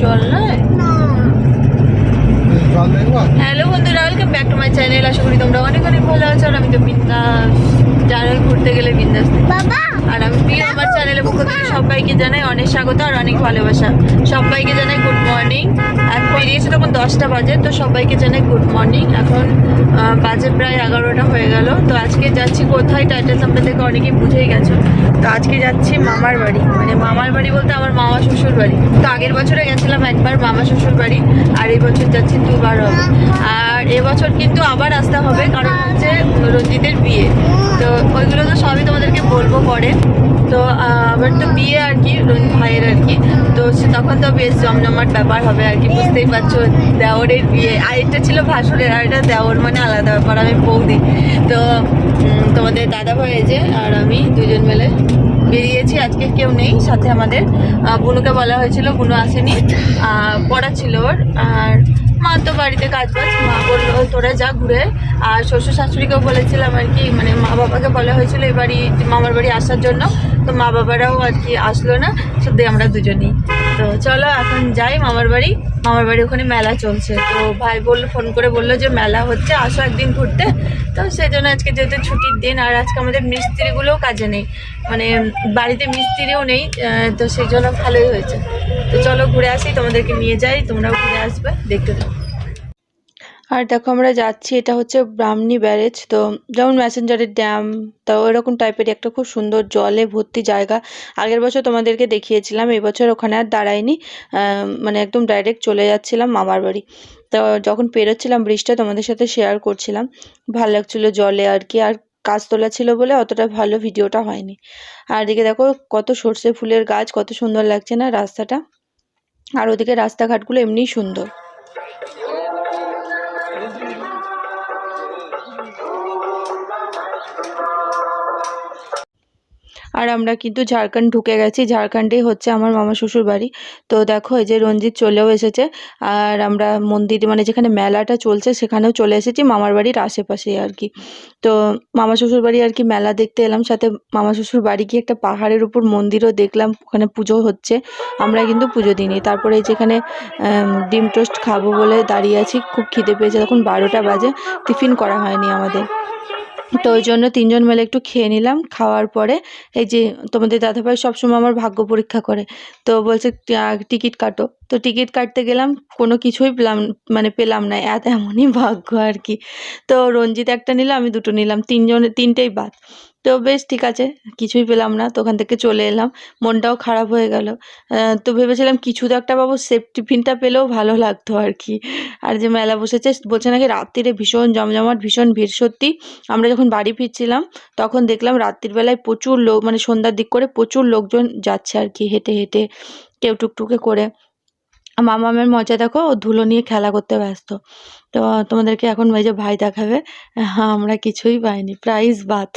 জল নয়? হ্যালো বন্ধুরা welcome back to my channel আশা করি তোমরা অনেক অনেক ভালো আছো আর আমি তো বিন্দাস যারা ঘুরতে গেলে বিন্দাস আর আমি প্রিয় আমার চ্যানেলের পক্ষ থেকে সবাইকে জানাই অনেক স্বাগত আর অনেক ভালোবাসা। সবাইকে জানাই গুড মর্নিং এখন বেরিয়েছে তখন দশটা বাজে তো সবাইকে জানাই গুড মর্নিং এখন বাজে প্রায় এগারোটা হয়ে গেল। তো আজকে যাচ্ছি কোথায় টাইটেল থেকে অনেকেই বুঝেই গেছো। তো আজকে যাচ্ছি মামার বাড়ি। মানে মামার বাড়ি বলতে আমার মামা শ্বশুর বাড়ি। তো আগের বছরে গেছিলাম একবার মামা শ্বশুর বাড়ি আর এই বছর যাচ্ছি দুবার হবে। আর এবছর কিন্তু আবার আসতে হবে, কারণ হচ্ছে রঞ্জিতের বিয়ে। তো ওইগুলো তো সবই তোমাদেরকে বলব পরে। তো আবার তো বিয়ে আর কি ভাইয়ের আর কি। তো তখন তো বেশ জমজমাট ব্যাপার হবে আর কি, বুঝতেই পারছ, দেওরের বিয়ে। আর এটা ছিল ভাসুরের, আর এটা দেওর মানে আলাদা ব্যাপার, আমি বৌদি। তো তোমাদের দাদা ভাই যে, আর আমি দুজন মিলে বেরিয়েছি, আজকে কেউ নেই, সাথে আমাদের বুনুকে বলা হয়েছিল, বুনু আসেনি পড়া ছিল ওর, আর মা তো বাড়িতে কাজ বাজ, মা বলল তোরা যা ঘুরে। আর শ্বশুর শাশুড়িকেও বলেছিলাম আর কি মানে মা বাবাকে বলা হয়েছিল এই বাড়ি, মামার বাড়ি আসার জন্য। তো মা বাবারাও আর কি আসলো না শুধু আমরা দুজনেই। তো চলো এখন যাই মামার বাড়ি। মামার বাড়ি ওখানে মেলা চলছে। তো ভাই বলল, ফোন করে বলল যে মেলা হচ্ছে, আসো একদিন ঘুরতে। তো সেই জন্য আজকে যেহেতু ছুটির দিন, আর আজকে আমাদের মিস্ত্রিগুলোও কাজে নেই মানে বাড়িতে মিস্ত্রিও নেই তো সেই জন্য ভালোই হয়েছে। তো চলো ঘুরে আসি, তোমাদেরকে নিয়ে যাই, তোমরাও ঘুরে আসবে, দেখতে থাকো। আর দেখো আমরা যাচ্ছি এটা হচ্ছে ব্রাহ্মণী ব্যারেজ। তো যেমন ম্যাসেঞ্জারের ড্যাম তো ওরকম টাইপের একটা খুব সুন্দর জলে ভর্তি জায়গা। আগের বছর তোমাদেরকে দেখিয়েছিলাম এই বছর ওখানে আর দাঁড়াইনি। আহ, মানে একদম ডাইরেক্ট চলে যাচ্ছিলাম মামার বাড়ি। তো যখন পেরোচ্ছিলাম ব্রিজটা তোমাদের সাথে শেয়ার করছিলাম। ভালো লাগছিল জলে আর কি আর কাজ তোলা ছিল বলে অতটা ভালো ভিডিওটা হয়নি। আর এদিকে দেখো কত সর্ষে ফুলের গাছ কত সুন্দর লাগছে না রাস্তাটা। আর ওদিকে রাস্তাঘাটগুলো এমনিই সুন্দর। আর আমরা কিন্তু ঝাড়খণ্ড ঢুকে গেছি। ঝাড়খণ্ডেই হচ্ছে আমার মামা শ্বশুর বাড়ি। তো দেখো, এই যে রঞ্জিত চলেও এসেছে। আর আমরা মন্দির মানে যেখানে মেলাটা চলছে, সেখানেও চলে এসেছি মামার বাড়ির আশেপাশে আর কি। তো মামা শ্বশুর বাড়ি আর কি মেলা দেখতে এলাম। সাথে মামা শ্বশুর বাড়ি গিয়ে একটা পাহাড়ের উপর মন্দিরও দেখলাম। ওখানে পুজো হচ্ছে। আমরা কিন্তু পুজো দিইনি। তারপরে যেখানে ডিম টোস্ট খাব বলে দাঁড়িয়ে আছি, খুব খিদে পেয়েছে। তখন বারোটা বাজে। টিফিন করা হয়নি আমাদের। তো ওই জন্য তিনজন মিলে একটু খেয়ে নিলাম। খাওয়ার পরে এই যে তোমাদের দাদাভাই সবসময় আমার ভাগ্য পরীক্ষা করে। তো বলছে টিকিট কাটো। তো টিকিট কাটতে গেলাম, কোনো কিছুই পেলাম মানে পেলাম না, এত এমনই ভাগ্য আর কি। তো রঞ্জিত একটা নিল, আমি দুটো নিলাম, তিনজনে, তিনটেই বাদ। তো বেশ, ঠিক আছে, কিছুই পেলাম না, তো ওখান থেকে চলে এলাম, মনটাও খারাপ হয়ে গেল। তো ভেবেছিলাম, কিছু তো একটা পাবো সেফ টিফিনটা পেলেও ভালো লাগতো আর কি। আর যে মেলা বসেছে, বলছে নাকি রাত্রিরে ভীষণ জমজমাট, ভীষণ ভিড় সত্যি। আমরা যখন বাড়ি ফিরছিলাম, তখন দেখলাম রাত্রিবেলায় প্রচুর লোক মানে সন্ধ্যার দিক করে প্রচুর লোকজন যাচ্ছে আর কি হেঁটে হেঁটে, কেউ টুকটুকে করে। মামামের মজা দেখো, ও ধুলো নিয়ে খেলা করতে ব্যস্ত। তো তোমাদেরকে এখন ওই যে ভাই দেখাবে হ্যাঁ আমরা কিছুই পাইনি প্রাইজ বাদ।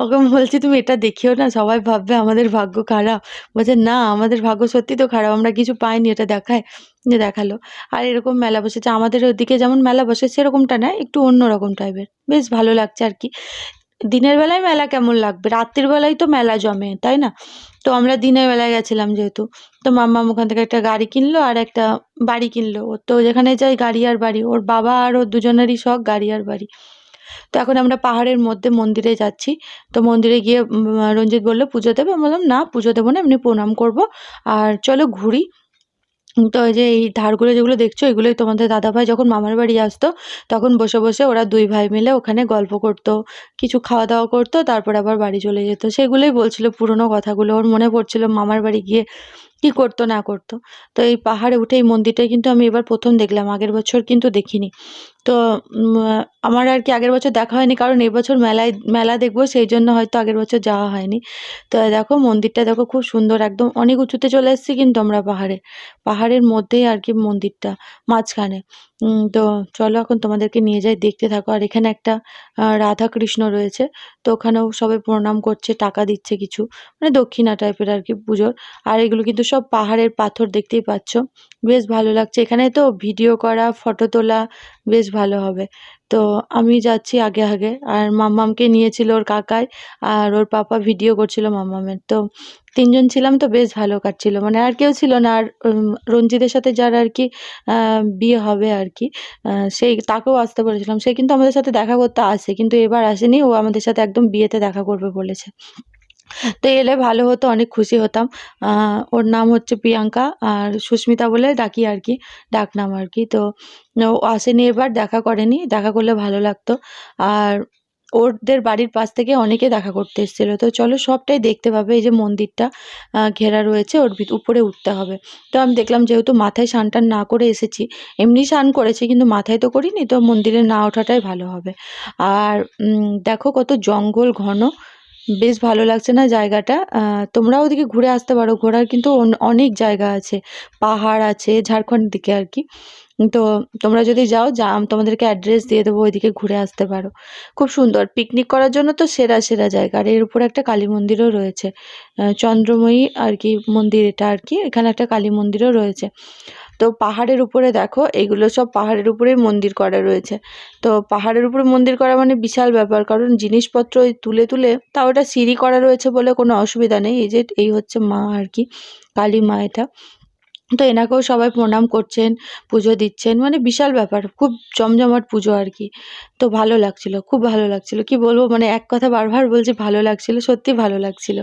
ওকে বলছি, তুমি এটা দেখিও না, সবাই ভাববে আমাদের ভাগ্য খারাপ। বলছে, না, আমাদের ভাগ্য সত্যি তো খারাপ, আমরা কিছু পাইনি, এটা দেখায়। যে দেখাল। আর এরকম মেলা বসেছে, আমাদের ওদিকে যেমন মেলা বসে, সেরকমটা না, একটু অন্য রকম টাইপের বেশ ভালো লাগছে আর কি। দিনের বেলায় মেলা কেমন লাগবে? রাত্রির বেলায় তো মেলা জমে, তাই না? তো আমরা দিনের বেলায় গেছিলাম যেহেতু। তো মাম্মা ওখান থেকে একটা গাড়ি কিনলো আর একটা বাড়ি কিনলো। ওর তো যেখানে যাই গাড়ি আর বাড়ি। ওর বাবা আর ওর দুজনেরই শখ গাড়ি আর বাড়ি। তো এখন আমরা পাহাড়ের মধ্যে মন্দিরে যাচ্ছি। তো মন্দিরে গিয়ে রঞ্জিত বলল, পুজো দেবে? আমি বললাম, না, পুজো দেবো না, এমনি প্রণাম করব। আর চলো ঘুরি। তো যে এই ধারগুলো যেগুলো দেখছ, এগুলোই তোমাদের দাদাভাই যখন মামার বাড়ি আসতো, তখন বসে বসে ওরা দুই ভাই মিলে ওখানে গল্প করতো, কিছু খাওয়া দাওয়া করতো, তারপর আবার বাড়ি চলে যেত। সেগুলোই বলছিল পুরনো কথাগুলো। ওর মনে পড়ছিল মামার বাড়ি গিয়ে কি করতো, না করতো। তো এই পাহাড়ে উঠে এই মন্দিরটাই কিন্তু আমি এবার প্রথম দেখলাম, আগের বছর কিন্তু দেখিনি। তো আমার আর কি আগের বছর দেখা হয়নি, কারণ এবছর মেলায়, মেলা দেখব, সেই জন্য হয়তো আগের বছর যাওয়া হয়নি। তো দেখো, মন্দিরটা দেখো খুব সুন্দর, একদম অনেক উঁচুতে চলে এসেছি কিন্তু আমরা পাহাড়ে। পাহাড়ের মধ্যেই আর কি মন্দিরটা, মাঝখানে। তো চলো এখন তোমাদেরকে নিয়ে যাই, দেখতে থাকো। আর এখানে একটা রাধা কৃষ্ণ রয়েছে, তো ওখানেও সবাই প্রণাম করছে, টাকা দিচ্ছে কিছু মানে দক্ষিণা টাইপের আর কি পুজোর। আর এগুলো কিন্তু সব সব পাহাড়ের পাথর দেখতেই পাচ্ছ। বেশ ভালো লাগছে। এখানে তো ভিডিও করা ফটো তোলা বেশ ভালো হবে। তো আমি যাচ্ছি আগে আগে। আর মাম্মামকে নিয়েছিল ওর কাকাই আর ওর পাপা ভিডিও করছিল মাম্মামের। তো তিনজন ছিলাম তো বেশ ভালো কাটছিল। মানে আর কেউ ছিল না। আর রঞ্জিতের সাথে যার আর কি বিয়ে হবে আর কি সেই তাকেও আসতে বলেছিলাম। সে কিন্তু আমাদের সাথে দেখা করতে আসে। কিন্তু এবার আসেনি। ও আমাদের সাথে একদম বিয়েতে দেখা করবে বলেছে। তো এলে ভালো হতো, অনেক খুশি হতাম। ওর নাম হচ্ছে প্রিয়াঙ্কা আর সুস্মিতা বলে ডাকি আর কি, ডাকনাম আর কি। তো, ও আসেনি এবার, দেখা করেনি, দেখা করলে ভালো লাগতো। আর ওদের বাড়ির পাশ থেকে অনেকে দেখা করতে এসেছিল। তো চলো সবটাই দেখতে পাবে, এই যে মন্দিরটা ঘেরা রয়েছে, ওর উপরে উঠতে হবে। তো আমি দেখলাম যেহেতু মাথায় স্নান টান না করে এসেছি, এমনি স্নান করেছি কিন্তু মাথায় তো করিনি, তো মন্দিরে না ওঠাটাই ভালো হবে। আর দেখো কত জঙ্গল ঘন বেশ ভালো লাগছে না জায়গাটা। তোমরা ওদিকে ঘুরে আসতে পারো। ঘোরার কিন্তু অনেক জায়গা আছে। পাহাড় আছে ঝাড়খণ্ড দিকে আর কি। তো তোমরা যদি যাও, যা তোমাদেরকে অ্যাড্রেস দিয়ে দেবো, ওইদিকে ঘুরে আসতে পারো। খুব সুন্দর। পিকনিক করার জন্য তো সেরা সেরা জায়গা। আর এর উপরে একটা কালী মন্দিরও রয়েছে। চন্দ্রময়ী আর কি মন্দির এটা আর কি। এখানে একটা কালী মন্দিরও রয়েছে। তো পাহাড়ের উপরে দেখো, এগুলো সব পাহাড়ের উপরেই মন্দির করা রয়েছে। তো পাহাড়ের উপরে মন্দির করা মানে বিশাল ব্যাপার। কারণ জিনিসপত্র ওই তুলে তুলে তা ওটা সিঁড়ি করা রয়েছে বলে কোনো অসুবিধা নেই। এই যে, এই হচ্ছে মা আর কি, কালী মা এটা। তো এনাকেও সবাই প্রণাম করছেন, পুজো দিচ্ছেন মানে বিশাল ব্যাপার, খুব জমজমাট পুজো আর কি। তো ভালো লাগছিল, খুব ভালো লাগছিল। কি বলব মানে এক কথা বারবার বলছি, ভালো লাগছিল, সত্যি ভালো লাগছিল।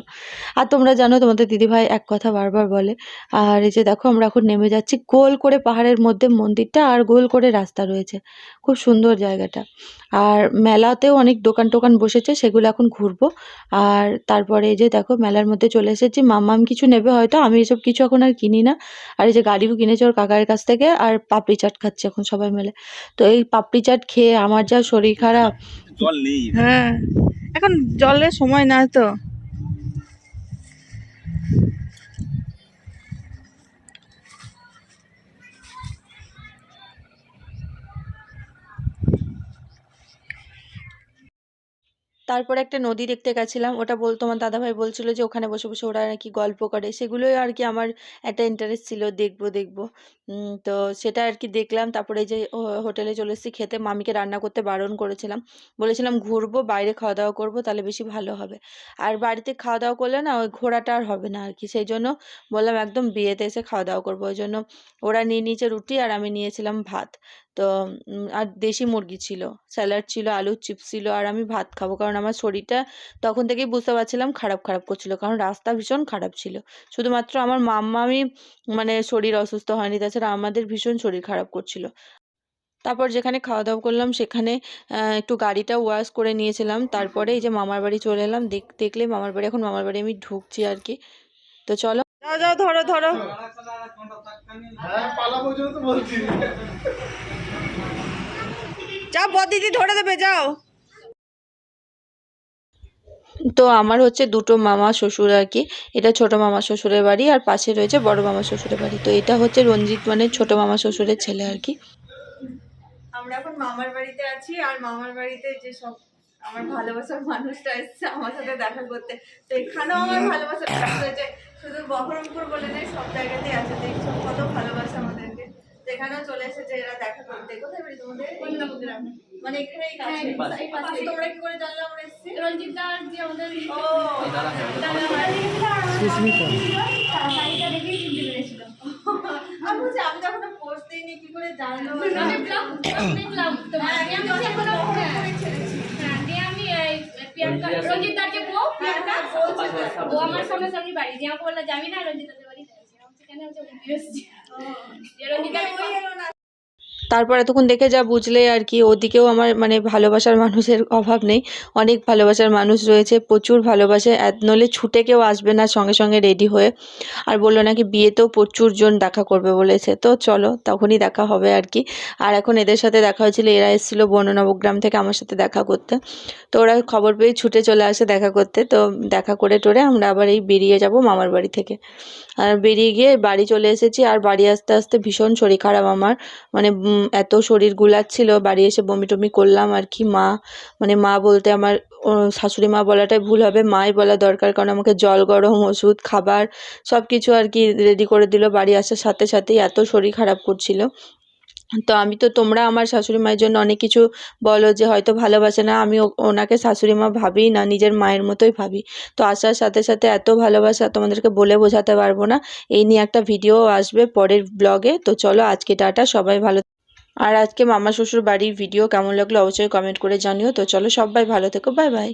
আর তোমরা জানো, তোমাদের দিদিভাই এক কথা বারবার বলে, আর এই যে দেখো, আমরা এখন নেমে যাচ্ছি গোল করে পাহাড়ের মধ্যে মন্দিরটা আর গোল করে রাস্তা রয়েছে। খুব সুন্দর জায়গাটা। আর মেলাতেও অনেক দোকান টোকান বসেছে, সেগুলো এখন ঘুরবো। আর তারপরে এই যে দেখো, মেলার মধ্যে চলে এসেছি, মাম্মাম কিছু নেবে হয়তো, আমি এসব কিছু এখন আর কিনি না। আর এই যে গাড়িও কিনেছে ওর কাকার কাছ থেকে আর পাপড়ি চাট খাচ্ছে এখন সবাই মিলে। তো এই পাপড়ি চাট খেয়ে আমার যা শরীর খারাপ জল নেই। হ্যাঁ এখন জলের সময় না তো। তারপরে একটা নদী দেখতে গেছিলাম। ওটা বল, তোমার দাদাভাই বলছিল যে ওখানে বসে বসে ওরা নাকি গল্প করে। সেগুলোই আর কি আমার একটা ইন্টারেস্ট ছিল দেখব দেখব। তো সেটা আর কি দেখলাম। তারপরে যে হোটেলে চলে এসেছি খেতে। মামিকে রান্না করতে বারণ করেছিলাম। বলেছিলাম, ঘুরবো, বাইরে খাওয়া দাওয়া করব, তাহলে বেশি ভালো হবে। আর বাড়িতে খাওয়া দাওয়া করলে না, ওই ঘোরাটা আর হবে না আর কি। সেই জন্য বললাম, একদম বিয়েতে এসে খাওয়া দাওয়া করব। ওই জন্য ওরা নিয়ে নিয়েছে রুটি আর আমি নিয়েছিলাম ভাত। তো আর দেশি মুরগি ছিল স্যালাড ছিল আলুর চিপস ছিল আর আমি ভাত খাব। কারণ আমার শরীরটা তখন থেকেই বুঝতে পারছিলাম খারাপ খারাপ করছিল। কারণ রাস্তা ভীষণ খারাপ ছিল। শুধুমাত্র আমার মাম্মামই মানে শরীর অসুস্থ হয়নি তাছাড়া আমাদের ভীষণ শরীর খারাপ করছিল। তারপর যেখানে খাওয়া দাওয়া করলাম সেখানে একটু গাড়িটা ওয়াশ করে নিয়েছিলাম। তারপরে এই যে মামার বাড়ি চলে এলাম দেখ দেখলে মামার বাড়ি এখন মামার বাড়ি আমি ঢুকছি আর কি। তো চলো। যাও যাও ধরো ধরো হ্যাঁ পালাবো ওই জন্য তো বলছি যাও বদিদি ধরে দেবে যাও। তো আমার হচ্ছে দুটো মামা শ্বশুর আর কি। এটা ছোট মামা শ্বশুরের বাড়ি আর পাশে রয়েছে বড় মামা শ্বশুরের বাড়ি। তো এটা হচ্ছে রঞ্জিত মানে ছোট মামা শ্বশুরের ছেলে আর কি। আমরা এখন মামার বাড়িতে আছি আর মামার বাড়িতে যে সব আমার ভালোবাসার মানুষটা এসছে আমার সাথে দেখা করতে। তো এখানেও আমার ভালোবাসার মানুষ রয়েছে শুধু বহরমপুর বলে নেই সব জায়গাতেই আছে। দেখছ কত ভালোবাসা আমাদেরকে চলে এসেছে এরা দেখা করতে। কোথায় বাড়ি তোমাদের? মানে এখানেই কাছে? তোমরা কি করে জানলে আমরা এসেছি? রঞ্জিত যে আমাদের ও। আমি বলছি আমি তো পোস্ট দিইনি কি করে জানলো আমি ব্লগ দেখলাম তোমার হ্যাঁ, হ্যাঁ হ্যাঁ, রঞ্জিত বউ ও আমার সামনাসামনি বাড়ি। যে আমাকে বলল যাবি না রঞ্জিত তারপর এতক্ষণ দেখে যা বুঝলে আর কি, ওদিকেও আমার মানে ভালোবাসার মানুষের অভাব নেই। অনেক ভালোবাসার মানুষ রয়েছে, প্রচুর ভালোবাসে। নইলে ছুটে কেউ আসবে না, সঙ্গে সঙ্গে রেডি হয়ে। আর বলল নাকি বিয়েতেও প্রচুর জন দেখা করবে বলেছে। তো চলো, তখনই দেখা হবে আর কি। আর এখন এদের সাথে দেখা হয়েছিল, এরা এসেছিল বননবগ্রাম থেকে আমার সাথে দেখা করতে। তো ওরা খবর পেয়ে ছুটে চলে আসে দেখা করতে। তো দেখা করে টোরে আমরা আবার এই বেরিয়ে যাব মামার বাড়ি থেকে। আর বেরিয়ে গিয়ে বাড়ি চলে এসেছি। আর বাড়ি আসতে আসতে ভীষণ শরীর খারাপ আমার। মানে এত শরীর গুলাচ্ছিল, বাড়ি এসে বমি টমি করলাম। আর কি মা মানে মা বলতে আমার শাশুড়ি মা বলাটাই ভুল হবে। মাই বলা দরকার, কারণ আমাকে জল, গরম, ওষুধ, খাবার সব কিছু আর কি রেডি করে দিল বাড়ি আসার সাথে সাথেই। এত শরীর খারাপ করছিল। তো আমি তো তোমরা আমার শাশুড়ি মায়ের জন্য অনেক কিছু বলো যে হয়তো ভালোবাসে না, আমি ওনাকে শাশুড়ি মা ভাবিই না, নিজের মায়ের মতোই ভাবি। তো আসার সাথে সাথে এত ভালোবাসা তোমাদেরকে বলে বোঝাতে পারব না। এই নিয়ে একটা ভিডিও আসবে পরের ব্লগে তো চলো আজকে টাটা, সবাই ভালো আর আজকে মামা শ্বশুর বাড়ির ভিডিও কেমন লাগল অবশ্যই কমেন্ট করে জানিও। তো চলো সবাই ভালো থেকো বাই বাই